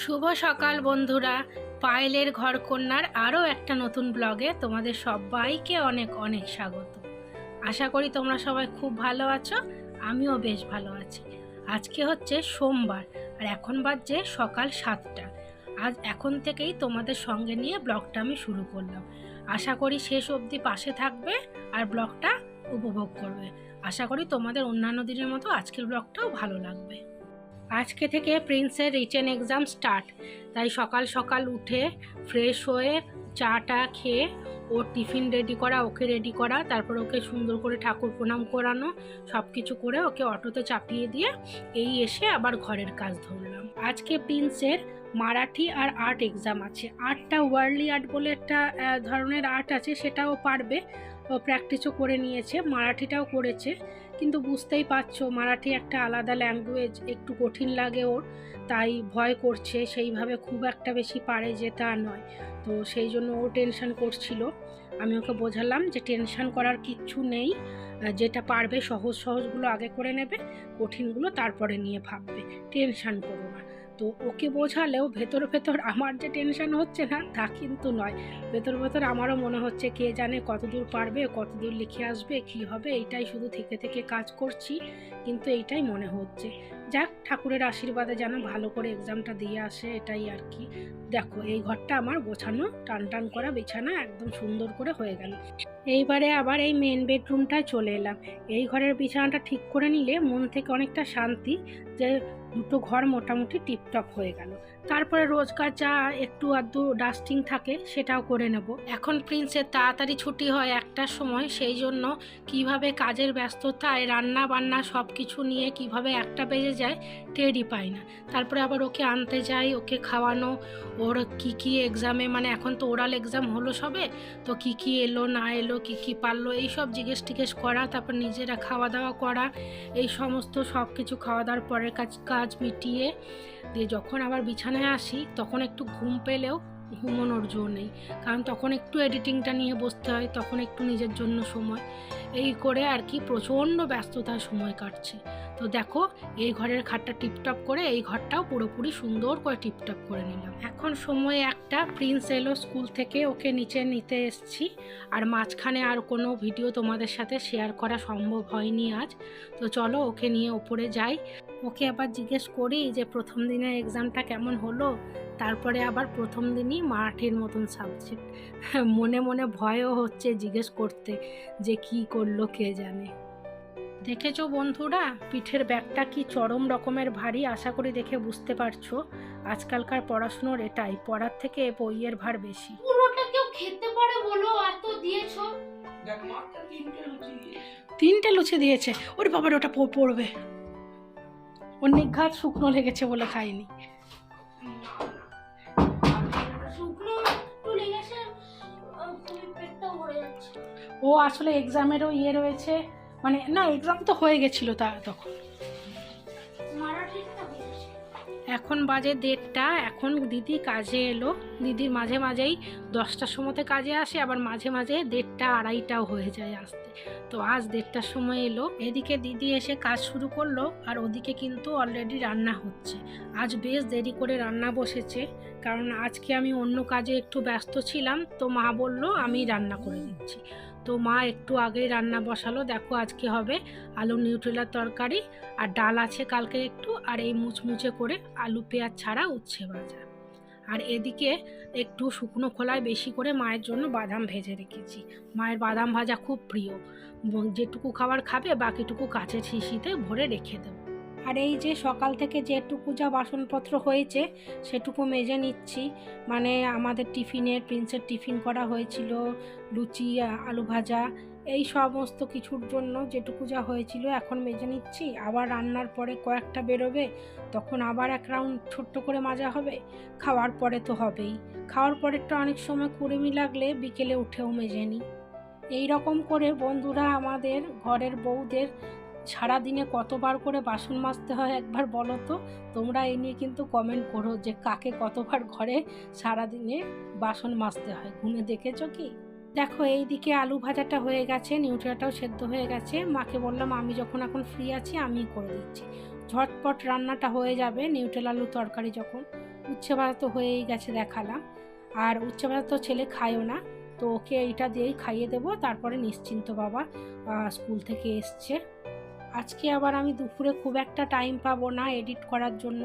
শুভ সকাল, বন্ধুরা। পায়েলের ঘর কন্যার আরও একটা নতুন ব্লগে তোমাদের সবাইকে অনেক অনেক স্বাগত। আশা করি তোমরা সবাই খুব ভালো আছো, আমিও বেশ ভালো আছি। আজকে হচ্ছে সোমবার, আর এখন বাজছে সকাল সাতটা। আজ এখন থেকেই তোমাদের সঙ্গে নিয়ে ব্লগটা আমি শুরু করলাম। আশা করি শেষ অবধি পাশে থাকবে আর ব্লগটা উপভোগ করবে। আশা করি তোমাদের অন্যান্য দিনের মতো আজকের ব্লগটাও ভালো লাগবে। আজকে থেকে প্রিন্সের রিটেন এক্সাম স্টার্ট। তাই সকাল সকাল উঠে ফ্রেশ হয়ে চাটা খেয়ে ওর টিফিন রেডি করা, ওকে রেডি করা, তারপর ওকে সুন্দর করে ঠাকুর প্রণাম করানো সব কিছু করে ওকে অটোতে চাপিয়ে দিয়ে এই এসে আবার ঘরের কাজ ধরলাম। আজকে প্রিন্সের মারাঠি আর আর্ট এক্সাম আছে। আর্টটা ওয়ার্ল্ডলি আর্ট বলে একটা ধরনের আর্ট আছে, সেটাও পারবে। ও প্র্যাকটিসও করে নিয়েছে, মারাঠিটাও করেছে। কিন্তু বুঝতেই পারছ মারাঠি একটা আলাদা ল্যাঙ্গুয়েজ একটু কঠিন লাগে ওর, তাই ভয় করছে, সেইভাবে খুব একটা বেশি পারে যে তা নয়। তো সেই জন্য ও টেনশান করছিল। আমি ওকে বোঝালাম যে টেনশান করার কিচ্ছু নেই যেটা পারবে সহজ সহজগুলো আগে করে নেবে, কঠিনগুলো তারপরে নিয়ে ভাববে। টেনশান করো। না তো ওকে বোঝালেও ভেতর ভেতর আমার যে টেনশন হচ্ছে না, তা কিন্তু নয়। ভেতর ভেতর আমারও মনে হচ্ছে কে জানে কতদূর পারবে, কতদূর লিখে আসবে, কি হবে, এইটাই শুধু থেকে থেকে কাজ করছি, কিন্তু এইটাই মনে হচ্ছে। যাক, ঠাকুরের আশীর্বাদে যেন ভালো করে এক্সামটা দিয়ে আসে, এটাই আর কি। দেখো, এই ঘরটা আমার গোছানো, টান টান করা বিছানা, একদম সুন্দর করে হয়ে গেল। এইবারে আবার এই মেন বেডরুমটায় চলে এলাম। এই ঘরের বিছানাটা ঠিক করে নিলে মন থেকে অনেকটা শান্তি যে দুটো ঘর মোটামুটি টিপটপ হয়ে গেল। তারপরে রোজকার যা একটু আধটু ডাস্টিং থাকে সেটাও করে নেব। এখন প্রিন্সের তাড়াতাড়ি ছুটি হয় একটার সময়, সেই জন্য কীভাবে কাজের ব্যস্ততায় রান্না বান্না সব কিছু নিয়ে কীভাবে একটা বেজে যায় টেরই পাই না। তারপরে আবার ওকে আনতে যাই, ওকে খাওয়ানো, ওর কি কি এক্সামে মানে এখন তো ওরাল এক্সাম হলো সবে, তো কি কি এলো, না এলো, কি কি পারল এই সব জিজ্ঞেস টিজ্ঞেস করা, তারপর নিজেরা খাওয়া দাওয়া করা, এই সমস্ত সব কিছু খাওয়া দাওয়ার পরের কাজ কাজ মিটিয়ে দিয়ে যখন আবার বিছানায় আসি, তখন একটু ঘুম পেলেও ঘুমোনোর জো নেই। কারণ তখন একটু এডিটিংটা নিয়ে বসতে হয়, তখন একটু নিজের জন্য সময়। এই করে আর কি প্রচণ্ড ব্যস্ততায় সময় কাটছে। তো দেখো, এই ঘরের খাটটা টিপটপ করে এই ঘরটাও পুরোপুরি সুন্দর করে টিপটপ করে নিলাম। এখন সময় একটা, প্রিন্স এলো স্কুল থেকে, ওকে নিচে নিতে এসছি। আর মাঝখানে আর কোনো ভিডিও তোমাদের সাথে শেয়ার করা সম্ভব হয়নি আজ। তো চলো, ওকে নিয়ে ওপরে যাই। ওকে আবার জিজ্ঞেস করি যে, প্রথম দিনের এক্সামটা কেমন হলো? তারপরে আবার প্রথম দিনই মারাঠির মতন সাবজেক্ট মনে মনে ভয়ও হচ্ছে জিজ্ঞেস করতে যে, কি করল কে জানে? দেখেছ বন্ধুরা? পিঠের ব্যাগটা কি চরম রকমের ভারী আশা করি দেখে বুঝতে পারছ? আজকালকার পড়াশুনোর এটাই পড়ার থেকে বইয়ের ভার বেশি। পুরোটা কেউ খেতে পারে বলো এত দিয়েছ। তিনটে লুচি দিয়েছে। তিনটে লুচি দিয়েছে? ওরে বাবার ওটা প- পড়বে। ওর নিঘাত শুকনো লেগেছে বলে খাইনি। ও আসলে এক্সামেরও ইয়ে রয়েছে। মানে না এক্সাম তো হয়ে গেছিল তা তখন। এখন বাজে দেড়টা এখন দিদি কাজে এলো। দিদির মাঝে মাঝেই দশটার সময়তে কাজে আসে আবার মাঝে মাঝে দেড়টা আড়াইটাও হয়ে যায় আসতে। তো আজ দেড়টার সময় এলো। এদিকে দিদি এসে কাজ শুরু করল আর ওদিকে কিন্তু অলরেডি রান্না হচ্ছে। আজ বেশ দেরি করে রান্না বসেছে কারণ আজকে আমি অন্য কাজে একটু ব্যস্ত ছিলাম তো মা বলল আমি রান্না করে দিচ্ছি। তো মা একটু আগেই রান্না বসালো। দেখো আজকে হবে আলু নিউট্রেলার তরকারি আর ডাল আছে কালকে একটু, আর এই মুচমুচে করে আলু পেঁয়াজ ছাড়া উচ্ছে ভাজা। আর এদিকে একটু শুকনো খোলায় বেশি করে মায়ের জন্য বাদাম ভেজে রেখেছি। মায়ের বাদাম ভাজা খুব প্রিয়। যেটুকু খাবার খাবে বাকিটুকু কাঁচের শিশিতে ভরে রেখে দেবো। আর এই যে সকাল থেকে যেটুকু যা বাসনপত্র হয়েছে, সেটুকু মেজে নিচ্ছি। মানে আমাদের টিফিনের প্রিন্সের টিফিন করা হয়েছিল, লুচি আলু ভাজা, এই সমস্ত কিছুর জন্য যেটুকু যা হয়েছিল এখন মেজে নিচ্ছি। আবার রান্নার পরে কয়েকটা বেরোবে, তখন আবার এক রাউন্ড ছোট্ট করে মাজা হবে। খাওয়ার পরে তো হবেই। খাওয়ার পরেরটা অনেক সময় কুড়েমি লাগলে বিকেলে উঠেও মেজে নিই এই রকম করে বন্ধুরা আমাদের ঘরের বউদের সারাদিনে কতবার করে বাসন মাজতে হয় একবার বলো তো? তোমরা এই নিয়ে কিন্তু কমেন্ট করো যে কাকে কতবার ঘরে সারাদিনে বাসন মাজতে হয়। ঘুমে দেখেছ কি? দেখো এই দিকে আলু ভাজাটা হয়ে গেছে, নিউট্রিয়াটাও সেদ্ধ হয়ে গেছে। মাকে বললাম, আমি যখন এখন ফ্রি আছি আমি করে দিচ্ছি। ঝটপট রান্নাটা হয়ে যাবে নিউট্রেল আলু তরকারি যখন। উচ্ছে ভাজা তো হয়েই গেছে দেখালাম। আর উচ্ছে ভাজা তো ছেলে খায়ও না, তো ওকে এইটা দিয়েই খাইয়ে দেবো। তারপরে নিশ্চিন্ত বাবা স্কুল থেকে এসছে। আজকে আবার আমি দুপুরে খুব একটা টাইম পাবো না এডিট করার জন্য,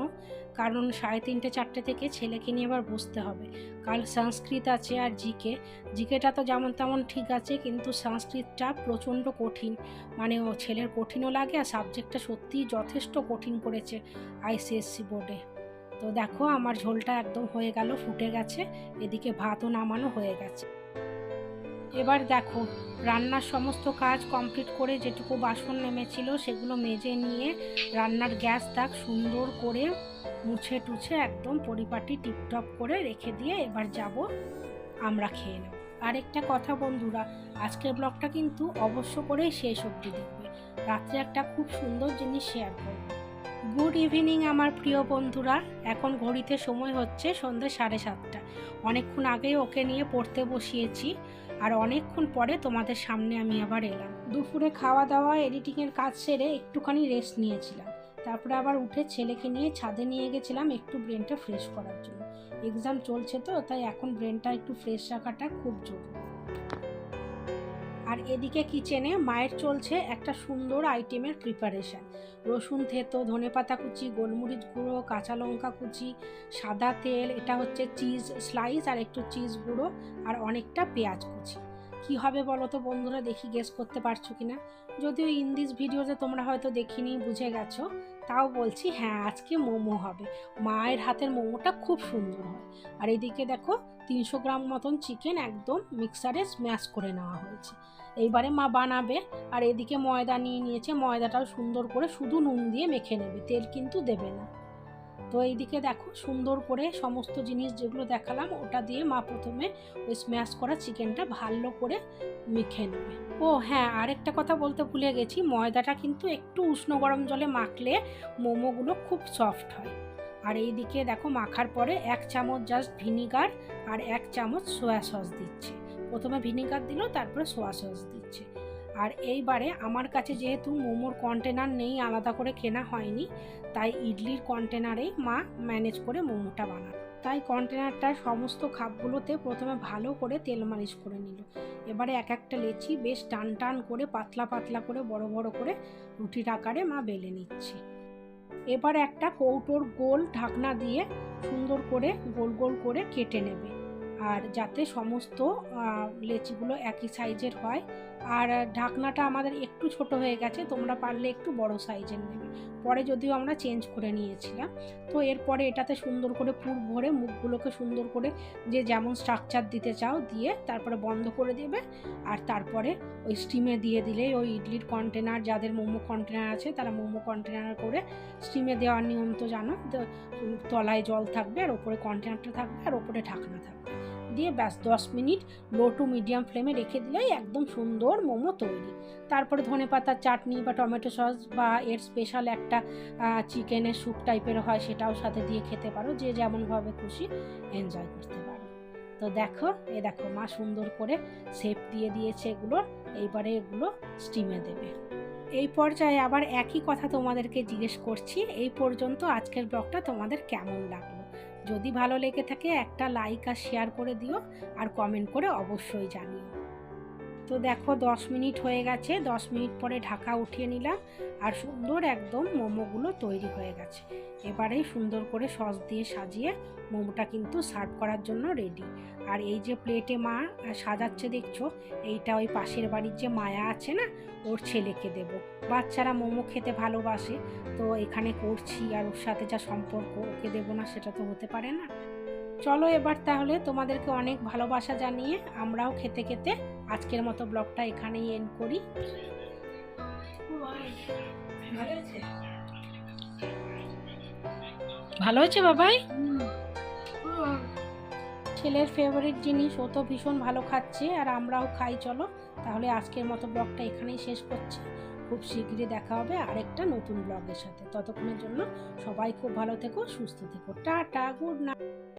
কারণ সাড়ে তিনটে, চারটে থেকে ছেলেকে নিয়ে আবার বসতে হবে। কাল সংস্কৃত আছে আর জিকে জিকেটা তো যেমন তেমন ঠিক আছে, কিন্তু সংস্কৃতটা প্রচণ্ড কঠিন। মানে ও ছেলের কঠিনও লাগে আর সাবজেক্টটা সত্যিই যথেষ্ট কঠিন করেছে আইসিএসসি বোর্ডে তো দেখো, আমার ঝোলটা একদম হয়ে গেল, ফুটে গেছে, এদিকে ভাতও নামানো হয়ে গেছে। এবার দেখো, রান্নার সমস্ত কাজ কমপ্লিট করে যেটুকু বাসন নেমেছিল সেগুলো মেজে নিয়ে রান্নার গ্যাস তাক সুন্দর করে মুছে টুছে একদম পরিপাটি টিপটপ করে রেখে দিয়ে এবার যাব, আমরা খেয়ে নেব। আরেকটা কথা বন্ধুরা, আজকের ব্লগটা কিন্তু অবশ্য করেই শেষ অবধি দেখবে। রাত্রে একটা খুব সুন্দর জিনিস শেয়ার করব। গুড ইভিনিং আমার প্রিয় বন্ধুরা। এখন ঘড়িতে সময় হচ্ছে সন্ধ্যে সাড়ে সাতটা। অনেকক্ষণ আগেই ওকে নিয়ে পড়তে বসিয়েছি। আর অনেকক্ষণ পরে তোমাদের সামনে আমি আবার এলাম। দুপুরে খাওয়া দাওয়া এডিটিংয়ের কাজ সেরে একটুখানি রেস্ট নিয়েছিলাম। তারপরে আবার উঠে ছেলেকে নিয়ে ছাদে নিয়ে গেছিলাম একটু ব্রেনটা ফ্রেশ করার জন্য। এক্সাম চলছে তো, তাই এখন ব্রেনটা একটু ফ্রেশ রাখাটা খুব জরুরি। আর এদিকে কিচেনে মায়ের চলছে একটা সুন্দর আইটেমের প্রিপারেশন রসুন থেতো ধনেপাতা কুচি, গোলমরিচ গুঁড়ো, কাঁচা লঙ্কা কুচি, সাদা তেল, এটা হচ্ছে চিজ স্লাইস আর একটু চিজ গুঁড়ো আর অনেকটা পেঁয়াজ কুচি। কি হবে বলো তো বন্ধুরা, দেখি গেস করতে পারছ কিনা? যদিও ইন দিস ভিডিওতে তোমরা হয়তো দেখিনি, বুঝে গেছো। তাও বলছি হ্যাঁ আজকে মোমো হবে। মায়ের হাতের মোমোটা খুব সুন্দর হয়। আর এদিকে দেখো, তিনশো গ্রাম মতন চিকেন একদম মিক্সারে স্ম্যাশ করে নেওয়া হয়েছে। এইবারে মা বানাবে, আর এদিকে ময়দা নিয়ে নিয়েছে, ময়দাটাও সুন্দর করে শুধু নুন দিয়ে মেখে নেবে, তেল কিন্তু দেবে না। তো এইদিকে দেখো সুন্দর করে সমস্ত জিনিস যেগুলো দেখালাম, ওটা দিয়ে মা প্রথমে ওই স্ম্যাশ করা চিকেনটা ভালো করে মেখে নেবে। ও হ্যাঁ আরেকটা কথা বলতে ভুলে গেছি, ময়দাটা কিন্তু একটু উষ্ণ গরম জলে মাখলে মোমোগুলো খুব সফট হয়। আর এইদিকে দেখো মাখার পরে এক চামচ জাস্ট ভিনিগার আর এক চামচ সোয়া সস দিচ্ছে। প্রথমে ভিনিগার দিল, তারপরে সোয়া সস দিচ্ছে। আর এইবারে আমার কাছে যেহেতু মোমোর কন্টেনার নেই, আলাদা করে কেনা হয়নি, তাই ইডলির কন্টেনারেই মা ম্যানেজ করে মোমোটা বানায় তাই কন্টেনারটার সমস্ত খাপগুলোতে প্রথমে ভালো করে তেল মালিশ করে নিল। এবারে এক একটা লেচি বেশ টান টান করে, পাতলা পাতলা করে, বড় বড় করে রুটির আকারে মা বেলে নিচ্ছে। এবার একটা কৌটোর গোল ঢাকনা দিয়ে সুন্দর করে গোল গোল করে কেটে নেবে। আর যাতে সমস্ত লেচিগুলো একই সাইজের হয়। আর ঢাকনাটা আমাদের একটু ছোট হয়ে গেছে, তোমরা পারলে একটু বড় সাইজের নেবে। পরে যদিও আমরা চেঞ্জ করে নিয়েছিলাম, তো এরপরে এটাতে সুন্দর করে পুর ভরে মুখগুলোকে সুন্দর করে যে যেমন স্ট্রাকচার দিতে চাও দিয়ে তারপরে বন্ধ করে দেবে। আর তারপরে ওই স্টিমে দিয়ে দিলেই ওই ইডলির কন্টেনার যাদের মোমো কন্টেনার আছে তারা মোমো কন্টেনার করে স্টিমে দেওয়ার নিয়ম তো জানো তলায় জল থাকবে আর ওপরে কন্টেনারটা থাকবে আর ওপরে ঢাকনা থাকবে। দিয়ে ব্যাস দশ মিনিট লো টু মিডিয়াম ফ্লেমে রেখে দিলেই একদম সুন্দর মোমো তৈরি। তারপরে ধনে পাতার চাটনি বা টমেটো সস বা এর স্পেশাল একটা চিকেনের স্যুপ টাইপের হয় সেটাও সাথে দিয়ে খেতে পারো, যে যেমনভাবে খুশি এনজয় করতে পারো। তো দেখো, এ দেখো মা সুন্দর করে শেপ দিয়ে দিয়েছে এগুলোর এইবারে এগুলো স্টিমে দেবে। এই পর্যায়ে আবার একই কথা তোমাদেরকে জিজ্ঞেস করছি, এই পর্যন্ত আজকের ব্লগটা তোমাদের কেমন লাগল? যদি ভালো লেগে থাকে একটা লাইক আর শেয়ার করে দিও আর কমেন্ট করে অবশ্যই জানিও। তো দেখো দশ মিনিট হয়ে গেছে, দশ মিনিট পরে ঢাকা উঠিয়ে নিলাম আর সুন্দর একদম মোমোগুলো তৈরি হয়ে গেছে। এবারেই সুন্দর করে সস দিয়ে সাজিয়ে মোমোটা কিন্তু সার্ভ করার জন্য রেডি আর এই যে প্লেটে মা সাজাচ্ছে দেখছ, এইটা ওই পাশের বাড়ির যে মায়া আছে না, ওর ছেলেকে দেব। বাচ্চারা মোমো খেতে ভালোবাসে, তো এখানে করছি আর ওর সাথে যা সম্পর্ক, ওকে দেবো না সেটা তো হতে পারে না। চলো এবার তাহলে তোমাদেরকে অনেক ভালোবাসা জানিয়ে আমরাও খেতে খেতে আজকের মতো ব্লগটা এখানেই এন্ড করি। ভালো হয়েছে বাবাই? ছেলের ফেভারিট জিনিস ও তো ভীষণ ভালো খাচ্ছে আর আমরাও খাই চলো। তাহলে আজকের মতো ব্লগটা এখানেই শেষ করছি। খুব শীঘ্রই দেখা হবে আরেকটা নতুন ব্লগের সাথে। ততক্ষণের জন্য সবাই খুব ভালো থেকো সুস্থ থেকো। Ta-ta good night.